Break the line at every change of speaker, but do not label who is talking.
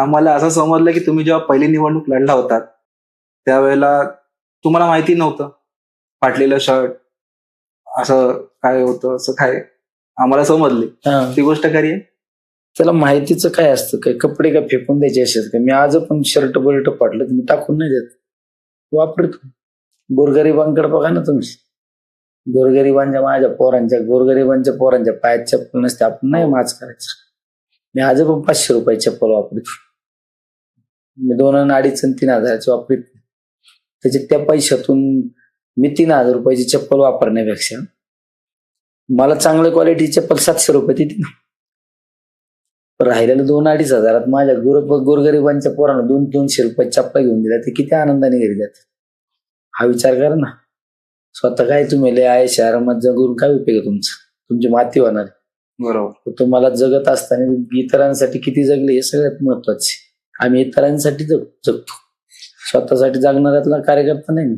आम्हाला असं समजलं की तुम्ही जेव्हा पहिली निवडणूक लढला होतात त्यावेळेला तुम्हाला माहिती नव्हतं फाटलेलं शर्ट असं काय होतं असं काय? आम्हाला समजले. ती गोष्ट खरी आहे?
त्याला माहितीचं काय असतं? काय कपडे काय फेकून द्यायचे असेल का? मी आज पण शर्ट बर्ट फाटलं तर मी टाकून नाही देत. वापरतो. गोरगरिबांकडे बघा ना तुम्ही. गोरगरिबांच्या माझ्या पोरांच्या गोरगरिबांच्या पोरांच्या पायात चप्पल नसते. आपण नाही माच करायचं. मी आज पण पाचशे रुपये चप्पल वापरतो. दोन अडीच आणि तीन हजाराची वापरीत. त्याच्या त्या पैशातून मी तीन हजार रुपयाची चप्पल वापरण्यापेक्षा मला चांगल्या क्वालिटी चप्पल सातशे रुपये देते ना राहिलेलं दोन अडीच हजारात माझ्या गोर गोरगरिबांच्या पोरांना दोन दोनशे रुपये चप्पल घेऊन दिल्या ते किती आनंदाने घरी जातात. हा विचार करा ना. स्वतः काय तुम्ही लय आहे शहरामध्ये जगून काय उपयोग तुमचा? तुमची माती होणार.
बरोबर.
तुम्हाला जगत असताना इतरांसाठी किती जगले हे सगळ्यात महत्त्वाचे आम्ही इतरांसाठी जग जगतो. स्वतःसाठी जगणाऱ्यातला कार्यकर्ता नाही मी.